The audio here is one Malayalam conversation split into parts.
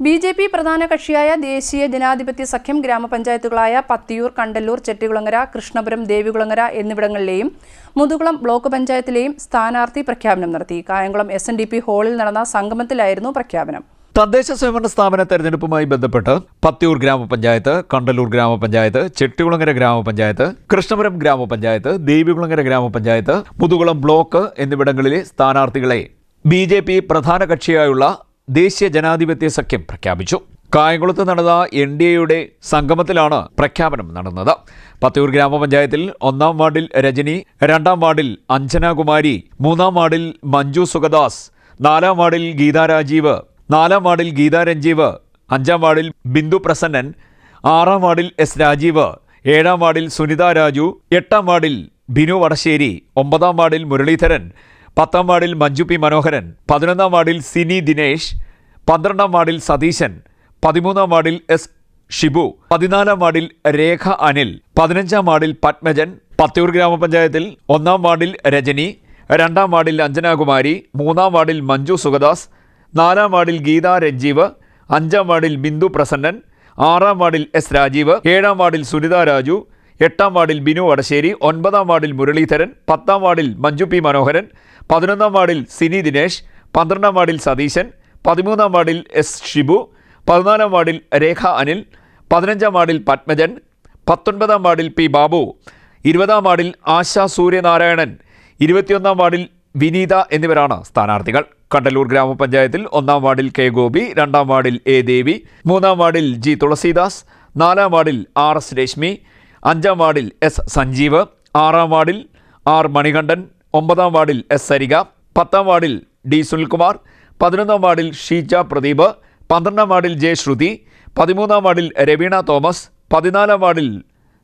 ബി ജെ പി പ്രധാന കക്ഷിയായ ദേശീയ ജനാധിപത്യ സഖ്യം ഗ്രാമപഞ്ചായത്തുകളായ പത്തിയൂർ കണ്ടല്ലൂർ ചെട്ടികുളങ്ങര കൃഷ്ണപുരം ദേവികുളങ്ങര എന്നിവിടങ്ങളിലെയും മുതുകുളം ബ്ലോക്ക് പഞ്ചായത്തിലെയും സ്ഥാനാർത്ഥി പ്രഖ്യാപനം നടത്തി. Kayamkulam S N D P ഹാളിൽ നടന്ന സംഗമത്തിലായിരുന്നു പ്രഖ്യാപനം. തദ്ദേശ സ്വയംഭരണ സ്ഥാപന തെരഞ്ഞെടുപ്പുമായി ബന്ധപ്പെട്ട് പത്തിയൂർ ഗ്രാമപഞ്ചായത്ത് കണ്ടല്ലൂർ ഗ്രാമപഞ്ചായത്ത് ചെട്ടികുളങ്ങര ഗ്രാമപഞ്ചായത്ത് കൃഷ്ണപുരം ഗ്രാമപഞ്ചായത്ത് ദേവികുളങ്ങര ഗ്രാമപഞ്ചായത്ത് മുതുകുളം ബ്ലോക്ക് എന്നിവിടങ്ങളിലെ സ്ഥാനാർത്ഥികളെ ബി ജെ പി പ്രധാന കക്ഷിയായുള്ള ദേശീയ ജനാധിപത്യ സഖ്യം പ്രഖ്യാപിച്ചു. കായംകുളത്ത് നടന്ന എൻ ഡി എയുടെ സംഗമത്തിലാണ് പ്രഖ്യാപനം നടന്നത്. പത്തൂർ ഗ്രാമപഞ്ചായത്തിൽ ഒന്നാം വാർഡിൽ രജനി രണ്ടാം വാർഡിൽ അഞ്ജനാകുമാരി മൂന്നാം വാർഡിൽ മഞ്ജു സുഖദാസ് നാലാം വാർഡിൽ ഗീതാ രാജീവ് നാലാം വാർഡിൽ ഗീതാ രഞ്ജീവ് അഞ്ചാം വാർഡിൽ ബിന്ദു പ്രസന്നൻ ആറാം വാർഡിൽ എസ് രാജീവ് ഏഴാം വാർഡിൽ സുനിത രാജു എട്ടാം വാർഡിൽ ബിനു വടശ്ശേരി ഒമ്പതാം വാർഡിൽ മുരളീധരൻ പത്താം വാർഡിൽ മഞ്ജു പി മനോഹരൻ പതിനൊന്നാം വാർഡിൽ സിനി ദിനേശ് പന്ത്രണ്ടാം വാർഡിൽ സതീശൻ പതിമൂന്നാം വാർഡിൽ എസ് ഷിബു പതിനാലാം വാർഡിൽ രേഖ അനിൽ പതിനഞ്ചാം വാർഡിൽ പത്മജൻ പത്തൂർ ഗ്രാമപഞ്ചായത്തിൽ ഒന്നാം വാർഡിൽ രജനി രണ്ടാം വാർഡിൽ അഞ്ജനാകുമാരി മൂന്നാം വാർഡിൽ മഞ്ജു സുഗദാസ് നാലാം വാർഡിൽ ഗീത രഞ്ജീവ് അഞ്ചാം വാർഡിൽ ബിന്ദു പ്രസന്നൻ ആറാം വാർഡിൽ എസ് രാജീവ് ഏഴാം വാർഡിൽ സുനിത രാജു എട്ടാം വാർഡിൽ ബിനു വടശ്ശേരി ഒൻപതാം വാർഡിൽ മുരളീധരൻ പത്താം വാർഡിൽ മഞ്ജു പി മനോഹരൻ പതിനൊന്നാം വാർഡിൽ സിനി ദിനേശ് പന്ത്രണ്ടാം വാർഡിൽ സതീശൻ പതിമൂന്നാം വാർഡിൽ എസ് ഷിബു പതിനാലാം വാർഡിൽ രേഖ അനിൽ പതിനഞ്ചാം വാർഡിൽ പത്മജൻ പത്തൊൻപതാം വാർഡിൽ പി ബാബു ഇരുപതാം വാർഡിൽ ആശ സൂര്യനാരായണൻ ഇരുപത്തിയൊന്നാം വാർഡിൽ വിനീത എന്നിവരാണ് സ്ഥാനാർത്ഥികൾ. കണ്ടല്ലൂർ ഗ്രാമപഞ്ചായത്തിൽ ഒന്നാം വാർഡിൽ കെ ഗോപി രണ്ടാം വാർഡിൽ എ ദേവി മൂന്നാം വാർഡിൽ ജി തുളസീദാസ് നാലാം വാർഡിൽ ആർ എസ് രശ്മി അഞ്ചാം വാർഡിൽ എസ് സഞ്ജീവ് ആറാം വാർഡിൽ ആർ മണികണ്ഠൻ ഒമ്പതാം വാർഡിൽ എസ് സരിക പത്താം വാർഡിൽ ഡി സുനിൽകുമാർ പതിനൊന്നാം വാർഡിൽ ഷീജ പ്രദീപ് പന്ത്രണ്ടാം വാർഡിൽ ജെ ശ്രുതി പതിമൂന്നാം വാർഡിൽ രവീണ തോമസ് പതിനാലാം വാർഡിൽ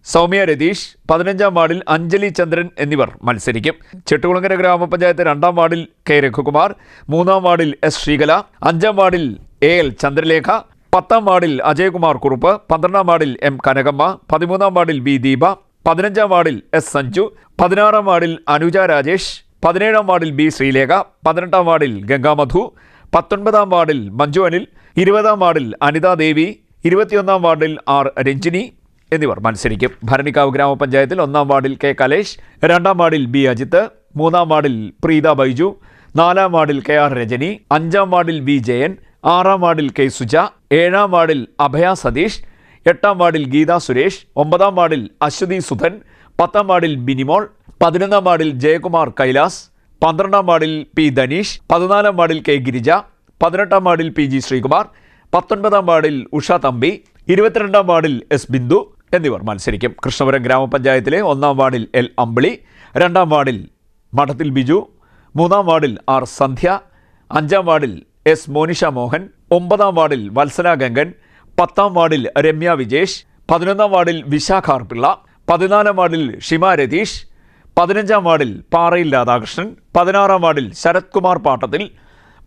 സൗമ്യ രതീഷ് പതിനഞ്ചാം വാർഡിൽ അഞ്ജലി ചന്ദ്രൻ എന്നിവർ മത്സരിക്കും. ചെട്ടുകുളങ്ങര ഗ്രാമപഞ്ചായത്ത് രണ്ടാം വാർഡിൽ കെ രഘുകുമാർ മൂന്നാം വാർഡിൽ എസ് ശ്രീകല അഞ്ചാം വാർഡിൽ എ എൽ ചന്ദ്രലേഖ പത്താം വാർഡിൽ അജയകുമാർ കുറുപ്പ് പന്ത്രണ്ടാം വാർഡിൽ എം കനകമ്മ പതിമൂന്നാം വാർഡിൽ ബി ദീപ പതിനഞ്ചാം വാർഡിൽ എസ് സഞ്ജു പതിനാറാം വാർഡിൽ അനുജ രാജേഷ് പതിനേഴാം വാർഡിൽ ബി ശ്രീലേഖ പതിനെട്ടാം വാർഡിൽ ഗംഗാമധു പത്തൊൻപതാം വാർഡിൽ മഞ്ജു അനിൽ ഇരുപതാം വാർഡിൽ അനിതാ ദേവി ഇരുപത്തിയൊന്നാം വാർഡിൽ ആർ രഞ്ജിനി എന്നിവർ മത്സരിക്കും. ഭരണിക്കാവ് ഗ്രാമപഞ്ചായത്തിൽ ഒന്നാം വാർഡിൽ കെ കലേഷ് രണ്ടാം വാർഡിൽ ബി അജിത്ത് മൂന്നാം വാർഡിൽ പ്രീത ബൈജു നാലാം വാർഡിൽ കെ ആർ രജനി അഞ്ചാം വാർഡിൽ വി ജയൻ ആറാം വാർഡിൽ കെ സുജ ഏഴാം വാർഡിൽ അഭയ സതീഷ് എട്ടാം വാർഡിൽ ഗീത സുരേഷ് ഒമ്പതാം വാർഡിൽ അശ്വതി സുധൻ പത്താം വാർഡിൽ ബിനിമോൾ പതിനൊന്നാം വാർഡിൽ ജയകുമാർ കൈലാസ് പന്ത്രണ്ടാം വാർഡിൽ പി ധനീഷ് പതിനാലാം വാർഡിൽ കെ ഗിരിജ പതിനെട്ടാം വാർഡിൽ പി ജി ശ്രീകുമാർ പത്തൊൻപതാം വാർഡിൽ ഉഷ തമ്പി ഇരുപത്തിരണ്ടാം വാർഡിൽ എസ് ബിന്ദു എന്നിവർ മത്സരിക്കും. കൃഷ്ണപുരം ഗ്രാമപഞ്ചായത്തിലെ ഒന്നാം വാർഡിൽ എൽ അമ്പിളി രണ്ടാം വാർഡിൽ മഠത്തിൽ ബിജു മൂന്നാം വാർഡിൽ ആർ സന്ധ്യ അഞ്ചാം വാർഡിൽ എസ് മോനിഷ മോഹൻ ഒമ്പതാം വാർഡിൽ വത്സന ഗംഗൻ പത്താം വാർഡിൽ രമ്യ വിജേഷ് പതിനൊന്നാം വാർഡിൽ വിശാഖാർ പിള്ള പതിനാലാം വാർഡിൽ ഷിമ രതീഷ് പതിനഞ്ചാം വാർഡിൽ പാറയിൽ രാധാകൃഷ്ണൻ പതിനാറാം വാർഡിൽ ശരത് കുമാർ പാട്ടത്തിൽ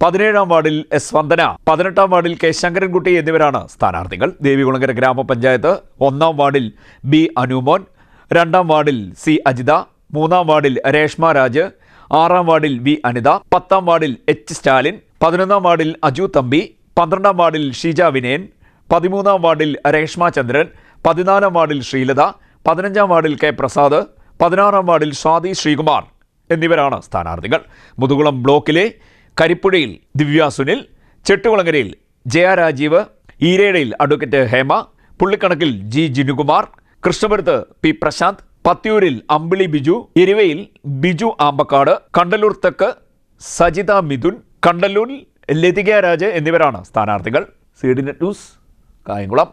പതിനേഴാം വാർഡിൽ എസ് വന്ദന പതിനെട്ടാം വാർഡിൽ കെ ശങ്കരൻകുട്ടി എന്നിവരാണ് സ്ഥാനാർത്ഥികൾ. ദേവികുളങ്കര ഗ്രാമപഞ്ചായത്ത് ഒന്നാം വാർഡിൽ ബി അനുമോൻ രണ്ടാം വാർഡിൽ സി അജിത മൂന്നാം വാർഡിൽ രേഷ്മ രാജ് ആറാം വാർഡിൽ വി അനിത പത്താം വാർഡിൽ എച്ച് സ്റ്റാലിൻ പതിനൊന്നാം വാർഡിൽ അജു തമ്പി പന്ത്രണ്ടാം വാർഡിൽ ഷീജ വിനയൻ പതിമൂന്നാം വാർഡിൽ രേഷ്മ ചന്ദ്രൻ പതിനാലാം വാർഡിൽ ശ്രീലത പതിനഞ്ചാം വാർഡിൽ കെ പ്രസാദ് പതിനാറാം വാർഡിൽ സ്വാതി ശ്രീകുമാർ എന്നിവരാണ് സ്ഥാനാർത്ഥികൾ. മുതുകുളം ബ്ലോക്കിലെ കരിപ്പുഴയിൽ ദിവ്യ സുനിൽ ചെട്ടുകുളങ്ങരയിൽ ജയ രാജീവ് ഈരേടയിൽ അഡ്വക്കേറ്റ് ഹേമ പുള്ളിക്കണക്കിൽ ജി ജിനുകുമാർ കൃഷ്ണപുരത്ത് പി പ്രശാന്ത് പത്തിയൂരിൽ അമ്പിളി ബിജു എരുവയിൽ ബിജു ആമ്പക്കാട് കണ്ടല്ലൂർ തെക്ക് സജിത മിഥുൻ കണ്ടല്ലൂരിൽ ലതിക രാജ് എന്നിവരാണ് സ്ഥാനാർത്ഥികൾ. C D net news Kayamkulam